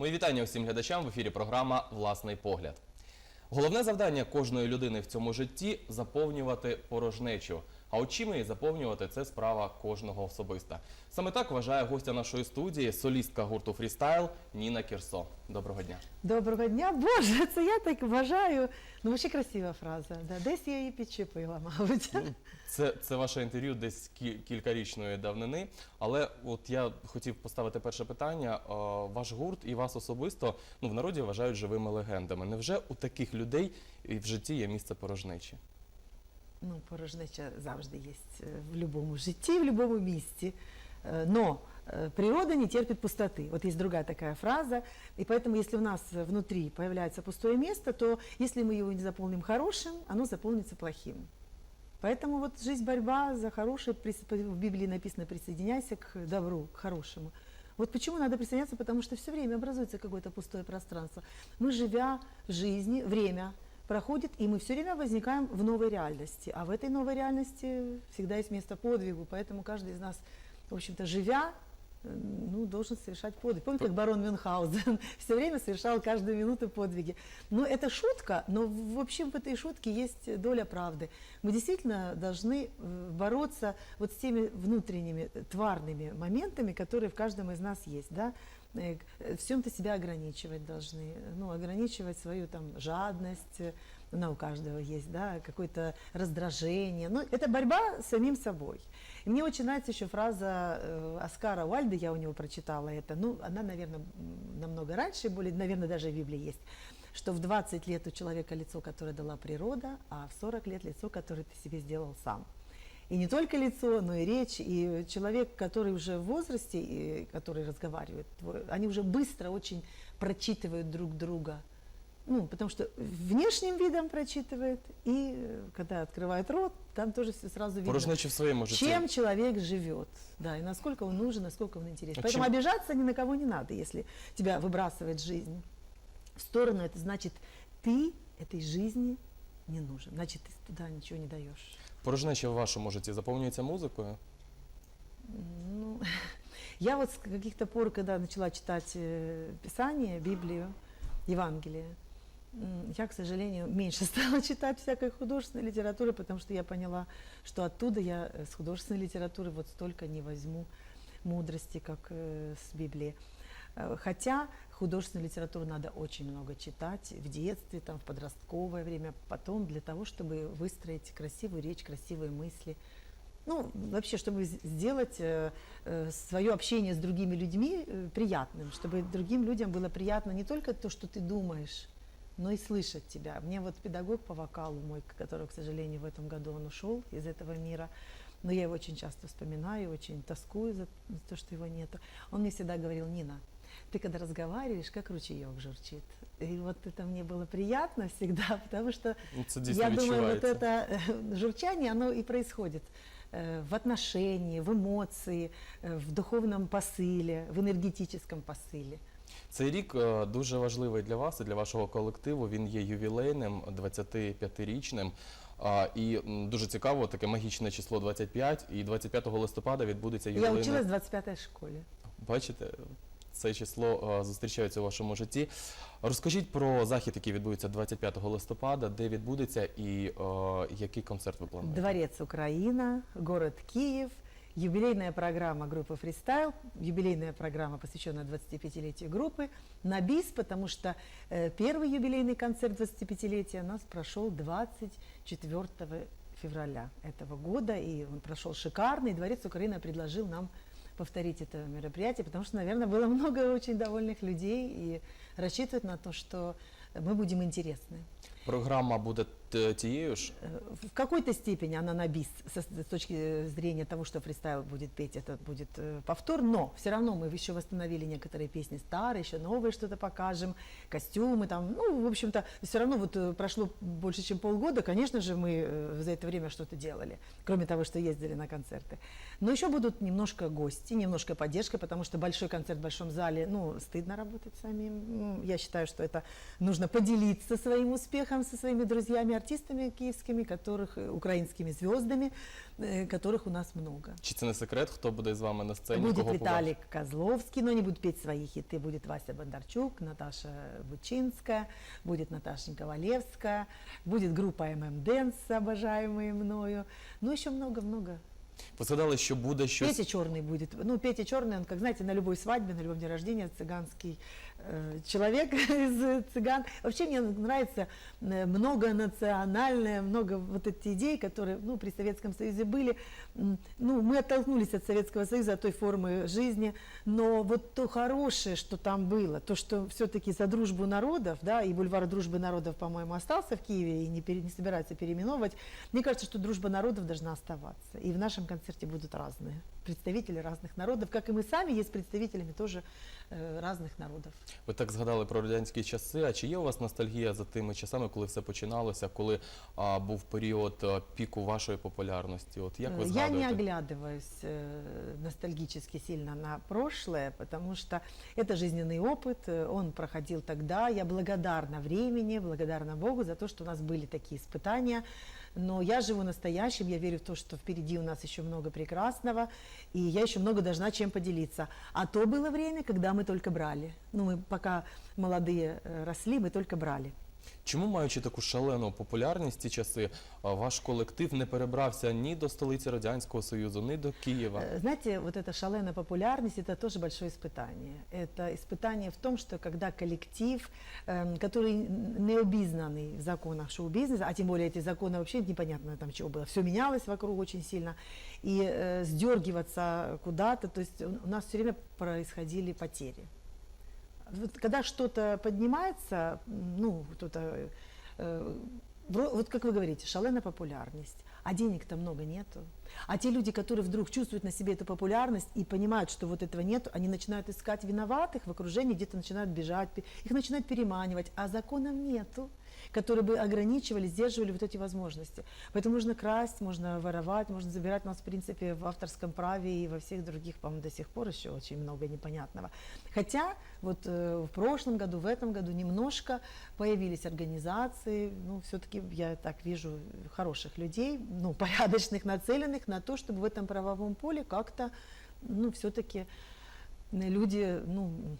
Мої вітання усім глядачам в ефірі програма Власний погляд. Головне завдання кожної людини в цьому житті заповнювати порожнечу. А от чим її заповнювати це справа кожного особиста. Саме так вважає гостя нашої студії, солістка гурту фрістайл Ніна Кірсо. Доброго дня. Доброго дня. Боже, це я так вважаю. Ну, ще красива фраза. Да. Десь я її підчепила, мабуть. Це, це ваше інтерв'ю десь кі- кількарічної давнини. Але от я хотів поставити перше питання. Е, Ваш гурт і вас особисто ну, в народі вважають живими легендами. Невже у таких людей в житті є місце порожнечі? Ну, порожнеча завжди є е, в будь-якому житті, в будь-якому місці. Е, Но э, природа не терпит пустоты. Вот есть другая такая фраза. И поэтому, если у нас внутри появляется пустое место, то если мы его не заполним хорошим, оно заполнится плохим. Поэтому вот жизнь борьба за хорошее, прис- в Библии написано «присоединяйся к добру, к хорошему». Вот почему надо присоединяться, потому что все время образуется какое-то пустое пространство. Мы, живя в жизни, время проходит, и мы все время возникаем в новой реальности. А в этой новой реальности всегда есть место подвигу, поэтому каждый из нас, в общем-то, живя, ну, должен совершать подвиг. Помните, как барон Мюнхгаузен все время совершал каждую минуту подвиги. Ну, это шутка, но в общем в этой шутке есть доля правды. Мы действительно должны э, бороться вот с теми внутренними э, тварными моментами, которые в каждом из нас есть, да, в чем-то себя ограничивать должны, ну, ограничивать свою там жадность, э, она у каждого есть, да, какое-то раздражение. Ну, это борьба с самим собой. И мне очень нравится еще фраза э, Оскара Уальда, я у него прочитала это, ну, она, наверное, намного раньше, более, наверное, даже в Библии есть, что в 20 лет у человека лицо, которое дала природа, а в 40 лет лицо, которое ты себе сделал сам И не только лицо, но и речь. И человек, который уже в возрасте, и который разговаривает, твой- они уже быстро очень прочитывают друг друга. Ну, потому что внешним видом прочитывает, и э, когда открывает рот, там тоже все сразу видно. Порожнечі в своєму житті. Чем человек живет, да, и насколько он нужен, насколько он интересен. А Поэтому чем- обижаться ни на кого не надо, если тебя выбрасывает жизнь в сторону, это значит, ты этой жизни не нужен, значит, ты туда ничего не даешь. Порожнеча в вашому житті заповнюється музикою? Ну, я вот с каких-то пор, когда начала читать э, Писание, Библию, Евангелие, я, к сожалению, меньше стала читать всякой художественной литературы, потому что я поняла, что оттуда я э, с художественной литературы вот столько не возьму мудрости, как э, с Библии. Хотя художественную литературу надо очень много читать в детстве, там, в подростковое время, потом для того, чтобы выстроить красивую речь, красивые мысли. Ну, вообще, чтобы сделать свое общение с другими людьми э, приятным, чтобы другим людям было приятно не только то, что ты думаешь, но и слышать тебя. Мне вот педагог по вокалу мой, которого, к сожалению, в этом году он ушел из этого мира, но я его очень часто вспоминаю, очень тоскую за то, что его нету. Он мне всегда говорил, Нина, ты когда разговариваешь, как ручеек журчит. И вот это мне было приятно всегда, потому что Ну, Це дійсно я думаю, вот відчувається. это э, журчание, оно и происходит э, в отношении, в эмоции, э, в духовном посыле, в энергетическом посыле. Цей рік е, дуже важливий для вас і для вашого колективу. Він є ювілейним, 25-річним. А, І м, дуже цікаво, таке магічне число 25, і 25 листопада відбудеться Я ювілейний. училась в 25-й школе. Бачите, це число е, зустрічається у вашому житті. Розкажіть про захід, який відбудеться 25 листопада, де відбудеться і е, який концерт ви плануєте? Дворец Украина, город Киев, юбилейная программа группы «Фристайл», юбилейная программа, посвященная 25-летию группы, на бис, потому что э, первый юбилейный концерт 25-летия у нас прошел 24 февраля этого года, и он прошел шикарно, и Дворец Украины предложил нам повторить это мероприятие, потому что, наверное, было много очень довольных людей и рассчитывают на то, что мы будем интересны. Програма буде т- тією. Э, В какой-то степени она на бис с точки зрения того, что фристайл будет петь, это будет э, повтор, но все равно мы еще восстановили некоторые песни старые, еще новые что-то покажем, костюмы там, ну, в общем-то, все равно вот э, прошло больше, чем полгода, конечно же, мы э, за это время что-то делали, кроме того, что ездили на концерты. Но еще будут немножко гости, немножко поддержка, потому что большой концерт в большом зале, ну, стыдно работать самим. Я считаю, что это нужно поделиться своим успехом со своими друзьями, артистами киевскими, которых, э, украинскими звездами, э, которых у нас много. Чи це не секрет, хто буде з вами на сцені? Будет кого Виталик Козловский, но они будут петь свои хиты. Будет Вася Бондарчук, Наташа Бучинская, будет Наташенька Валевская, будет группа ММ Дэнс, обожаемые мною. Ну, еще много-много. Згадали, що буде щось Петя Черный будет. Ну, Петя Черный, он, как знаете, на любой свадьбе, на любом дне рождения цыганский э, человек из цыган. Вообще мне нравится э, многонациональное, много вот эти идей, которые, ну, при Советском Союзе были. Ну, мы оттолкнулись от Советского Союза, от той формы жизни, но вот то хорошее, что там было, то, что все-таки за дружбу народов, да, и бульвар дружбы народов, по-моему, остался в Киеве и не, пере- не собирается переименовывать, мне кажется, что дружба народов должна оставаться. И в нашем концерте будут разные представители разных народов, как и мы сами есть представителями тоже э, разных народов. Ви так згадали про радянські часи. А чи є у вас ностальгія за тими часами, коли все починалося, коли а, був період а, піку вашої популярності? От як ви Э, Я згадуєте? не оглядываюсь э, ностальгически сильно на прошлое, потому что это жизненный опыт, э, он проходил тогда. Я благодарна времени, благодарна Богу за то, что у нас были такие испытания. Но я живу настоящим, я верю в то, что впереди у нас еще много прекрасного, и я еще много должна чем поделиться. А то было время, когда мы только брали. Ну, мы пока молодые э, росли, мы только брали. Чому, маючи таку шалену популярність ці часи, а, ваш колектив не перебрався ні до столиці Радянського Союзу, ні до Києва? Э, Знаете, вот эта шаленая популярность, это тоже большое испытание. Это испытание в том, что когда коллектив, эм, который не обизнанный в законах шоу-бизнеса, а тем более эти законы вообще непонятно там чего было, все менялось вокруг очень сильно, и э, сдергиваться куда-то, то есть у у нас все время происходили потери. Вот когда что-то поднимается, ну, кто-то, э, вот как вы говорите, шаленая популярность, а денег-то много нету. А те люди, которые вдруг чувствуют на себе эту популярность и понимают, что вот этого нет, они начинают искать виноватых в окружении, где-то начинают бежать, их начинают переманивать, а законов нету, которые бы ограничивали, сдерживали вот эти возможности. Поэтому можно красть, можно воровать, можно забирать. У нас, в принципе, в авторском праве и во всех других, по-моему, до сих пор еще очень много непонятного. Хотя вот э, в прошлом году, в этом году немножко появились организации, ну, все-таки я так вижу хороших людей, ну, порядочных, нацеленных на то, чтобы в этом правовом поле как-то, ну, все-таки люди, ну,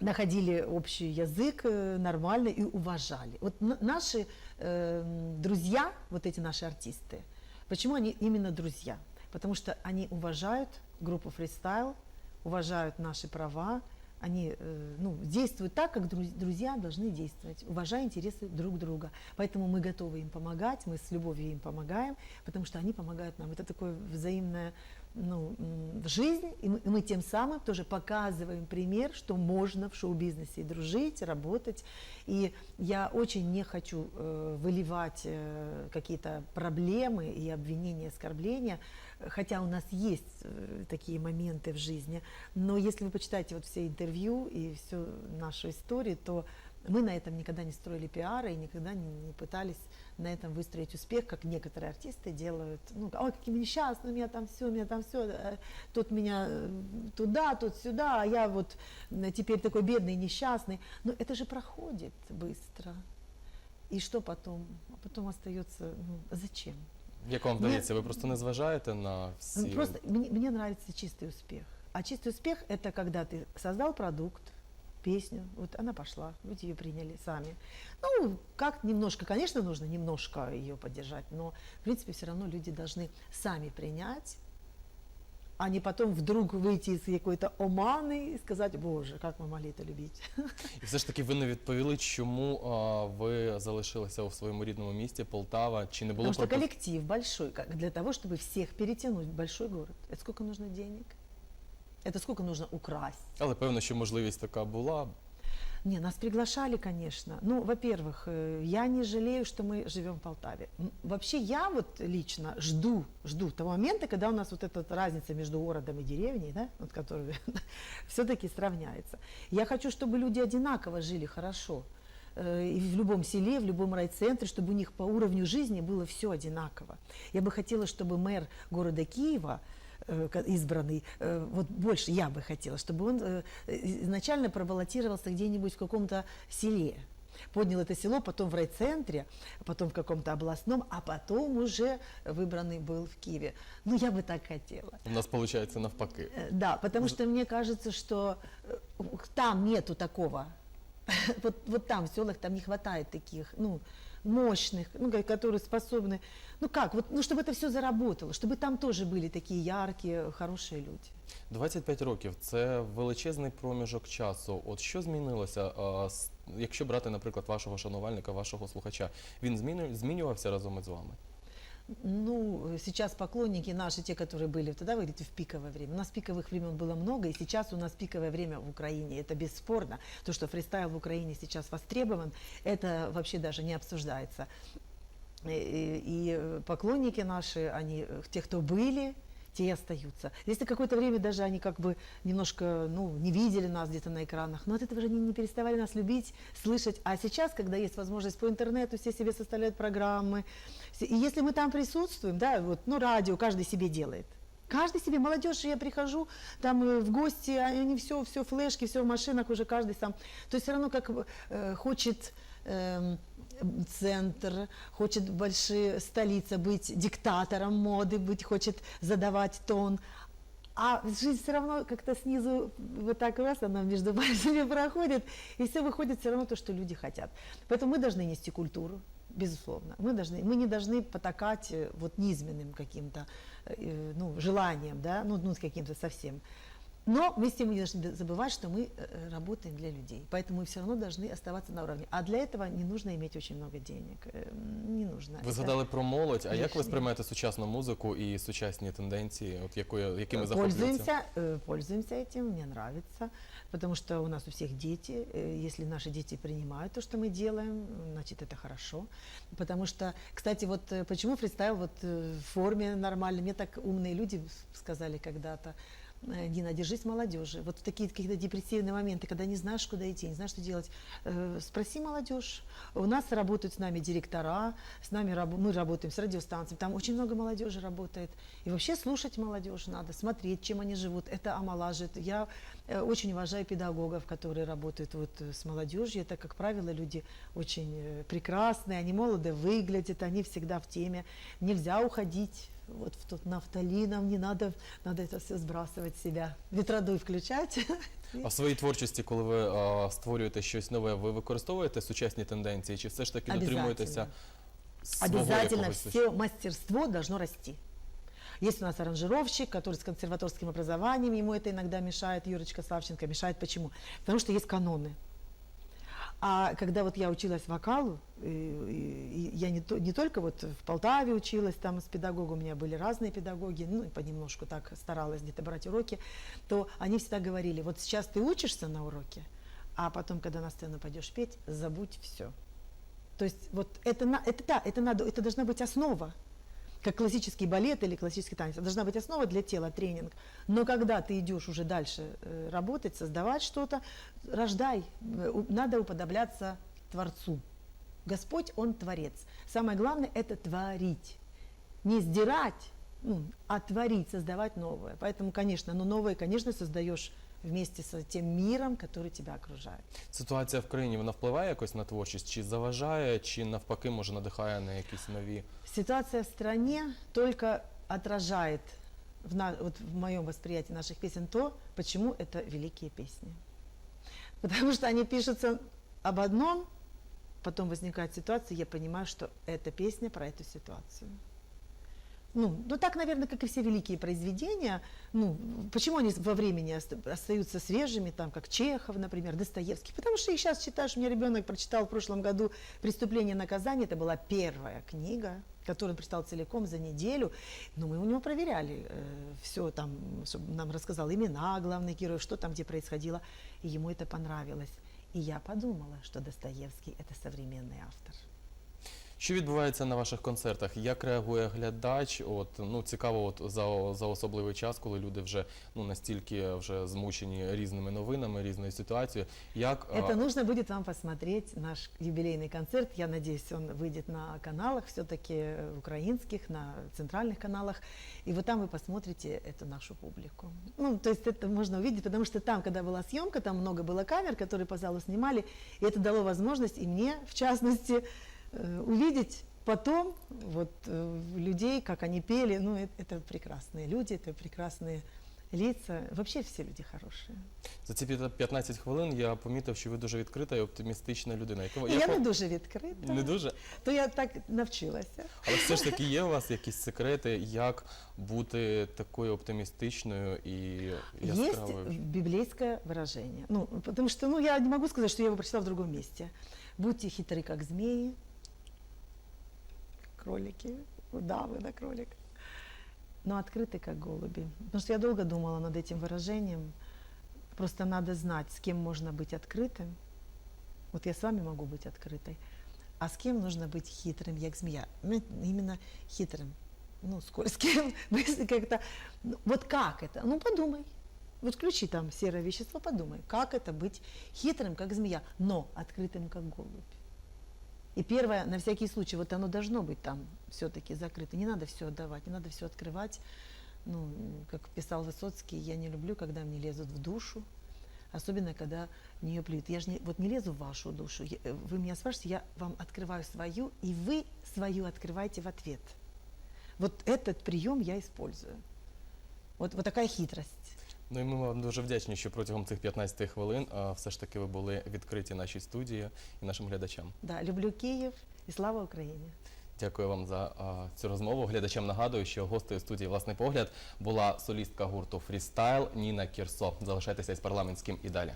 находили общий язык э, нормально и уважали. Вот наши э, друзья, вот эти наши артисты, почему они именно друзья? Потому что они уважают группу фристайл, уважают наши права, они э, ну, действуют так, как друз- друзья должны действовать, уважая интересы друг друга. Поэтому мы готовы им помогать, мы с любовью им помогаем, потому что они помогают нам. Это такое взаимное ну, в жизнь, и мы, и мы тем самым тоже показываем пример, что можно в шоу-бизнесе дружить, работать. И я очень не хочу э, выливать э, какие-то проблемы и обвинения, оскорбления, хотя у нас есть э, такие моменты в жизни. Но если вы почитаете вот все интервью и всю нашу историю, то мы на этом никогда не строили пиара и никогда не, пытались на этом выстроить успех, как некоторые артисты делают. Ну, ой, какие мы несчастные, у меня там все, у меня там все, тот меня э, туда, тот сюда, а я вот теперь такой бедный, несчастный. Но это же проходит быстро. И что потом? А потом остается, ну, зачем? Як вам Ні. здається, ви просто не зважаєте на всі Ну, Просто мне, мне нравится чистый успех. А чистый успех – это когда ты создал продукт, песню, вот она пошла, люди ее приняли сами. Ну, как немножко, конечно, нужно немножко ее поддержать, но, в принципе, все равно люди должны сами принять, а не потом вдруг выйти из какой-то оманы и сказать, боже, как мы могли это любить. І все ж таки ви не відповіли, чому а, ви залишилися у своєму рідному місті Полтава? Чи не було Потому что пропо- коллектив большой, как для того, чтобы всех перетянуть в большой город. Это сколько нужно денег? Это сколько нужно украсть? Але певно, що можливість така була. Не, нас приглашали, конечно. Ну, во-первых, э, я не жалею, что мы живем в Полтаве. Вообще я вот лично жду, жду того момента, когда у нас вот эта разница между городом и деревней, да, вот которая все-таки сравняется. Я хочу, чтобы люди одинаково жили хорошо. Э, И в любом селе, в любом райцентре, чтобы у них по уровню жизни было все одинаково. Я бы хотела, чтобы мэр города Киева избранный, э, вот больше я бы хотела, чтобы он э, изначально пробаллотировался где-нибудь в каком-то селе. Поднял это село, потом в райцентре, потом в каком-то областном, а потом уже выбранный был в Киеве. Ну, я бы так хотела. У нас виходить навпаки. Э, Да, потому что мне кажется, что э, там нету такого. Вот, вот там, в селах, там не хватает таких, ну, мощных, ну, ко- которые способны, ну как, вот, ну, чтобы это все заработало, чтобы там тоже были такие яркие, хорошие люди. 25 років це величезний проміжок часу. От що змінилося, а, с- якщо брати, наприклад, вашого шанувальника, вашого слухача, він зміню- змінювався разом із вами? Ну, сейчас поклонники наши, те, которые были тогда, вы говорите, в пиковое время. У нас пиковых времен было много, и сейчас у нас пиковое время в Украине. Это бесспорно. То, что фристайл в Украине сейчас востребован, это вообще даже не обсуждается. И- и поклонники наши, они, э, те, кто были, те остаются. Если какое-то время даже они как бы немножко, ну, не видели нас где-то на экранах, но от этого же они не переставали нас любить, слышать. А сейчас, когда есть возможность по интернету, все себе составляют программы. И если мы там присутствуем, да, вот, ну, радио каждый себе делает. Каждый себе, молодежь, я прихожу там э, в гости, а они все, все флешки, все в машинах уже каждый сам. То есть все равно как э, хочет эм, центр, хочет большие столица быть диктатором моды, быть, хочет задавать тон. А жизнь все равно как-то снизу вот так раз она между пальцами проходит, и все выходит все равно то, что люди хотят. Поэтому мы должны нести культуру, безусловно. Мы, должны, мы не должны потакать э, вот низменным каким-то э, ну, желанием, да, ну, ну каким-то совсем. Но мы с тем не должны забывать, что мы э, работаем для людей. Поэтому мы все равно должны оставаться на уровне. А для этого не нужно иметь очень много денег. э, Не нужно. Ви Это- згадали про молодь. А як ви лишнє. сприймаєте сучасну музику і сучасні тенденції, от якою, якими захоплюються? Пользуемся, э, пользуемся этим, мне нравится, потому что у нас у всех дети. э, Если наши дети принимают то, что мы делаем, значит это хорошо. Потому что, кстати, вот э, почему фристайл вот э, в форме нормальной, мне так умные люди сказали когда-то, э, Дина, держись молодежи. Вот такие какие-то депрессивные моменты, когда не знаешь, куда идти, не знаешь, что делать, э, спроси молодежь. У нас работают с нами директора, с нами мы работаем с радиостанциями, там очень много молодежи работает. И вообще слушать молодежь надо, смотреть, чем они живут. Это омолаживает. Я очень уважаю педагогов, которые работают вот э, с молодежью. Это, как правило, люди очень э, прекрасные, они молодо выглядят, они всегда в теме. Нельзя уходить вот в тот нафталином, не надо, надо это все сбрасывать с себя. Ветродуй включать. А в своїй творчості, коли ви а, створюєте щось нове, ви використовуєте сучасні тенденції, чи все ж таки дотримуєтеся свого Обязательно якогось? все мастерство должно расти. Есть у нас аранжировщик, который с консерваторским образованием, ему это иногда мешает, Юрочка Савченко мешает. Почему? Потому что есть каноны. А когда вот я училась вокалу, и, и- и я не, то- не только вот в Полтаве училась, там с педагогом у меня были разные педагоги, ну и понемножку так старалась где-то брать уроки, то они всегда говорили, вот сейчас ты учишься на уроке, а потом, когда на сцену пойдешь петь, забудь все. То есть вот это, это да, это надо, это должна быть основа, как классический балет или классический танец. Должна быть основа для тела, тренинг. Но когда ты идешь уже дальше э, работать, создавать что-то, рождай. Э, Надо уподобляться Творцу. Господь, Он Творец. Самое главное – это творить. Не сдирать, ну, а творить, создавать новое. Поэтому, конечно, но новое, конечно, создаешь вместе с тем миром, который тебя окружает. Ситуація в країні вона впливає якось на творчість, чи заважає, чи навпаки може надихає на якісь нові. Ситуация в стране только отражает в, на- вот в моем восприятии наших песен то, почему это великие песни. Потому что они пишутся об одном, потом возникает ситуация, я понимаю, что эта песня про эту ситуацию. Ну, ну так, наверное, как и все великие произведения. Ну, почему они во времени оста- остаются свежими, там, как Чехов, например, Достоевский? Потому что их сейчас читаешь. У меня ребенок прочитал в прошлом году «Преступление и наказание». Это была первая книга, которую он прочитал целиком за неделю. Но мы у него проверяли все там, чтобы нам рассказал имена главных героев, что там где происходило. И ему это понравилось. И я подумала, что Достоевский – это современный автор. Що відбувається на ваших концертах? Як реагує глядач? От ну цікаво, от за, за особливий час, коли люди вже ну настільки вже змучені різними новинами, різною ситуацією. Як а, Это нужно будет вам посмотреть наш юбилейный концерт. Я надеюсь, он выйдет на каналах все-таки украинских, на центральных каналах. И вот там вы посмотрите эту нашу публику. Ну, то есть это можно увидеть, потому что там, когда была съемка, там много было камер, которые по залу снимали, и это дало возможность и мне, в частности, э, увидеть потом вот э, людей, как они пели. Ну, это, это прекрасные люди, это прекрасные лица. Вообще все люди хорошие. за ці п'ят- 15 хвилин я помітив, що ви дуже відкрита і оптимістична людина. Яка Я, яко- не дуже відкрита. не дуже. То я так навчилася. Але все ж таки є у вас якісь секрети, як бути такою оптимістичною і Есть яскравою? библейское выражение. Ну, потому что, ну, я не могу сказать, что я его прочитала в другом месте. Будьте хитры, как змеи, кролики, удавы на кролик, но открыты, как голуби. Потому что я долго думала над этим выражением. Просто надо знать, с кем можно быть открытым. Вот я с вами могу быть открытой. А с кем нужно быть хитрым, як змея? Ну, Именно хитрым. Ну, скользким. Как-то... ну, Вот как это? Ну, подумай. Вот включи там серое вещество, подумай, как это быть хитрым, как змея, но открытым, как голубь. И первое, на всякий случай, вот оно должно быть там все-таки закрыто. Не надо все отдавать, не надо все открывать. Ну, как писал Высоцкий, я не люблю, когда мне лезут в душу, особенно когда в нее плюют. Я же не, вот не лезу в вашу душу. Я- э, Вы меня спрашиваете, я вам открываю свою, и вы свою открываете в ответ. Вот этот прием я использую. Вот, вот такая хитрость. Ну і ми вам дуже вдячні, що протягом цих 15 хвилин а, все ж таки ви були відкриті нашій студії і нашим глядачам. Да, люблю Київ і слава Україні. Дякую вам за а, цю розмову. Глядачам нагадую, що гостею студії власний погляд була солістка гурту Фрістайл Ніна Кірсо. Залишайтеся із парламентським і далі.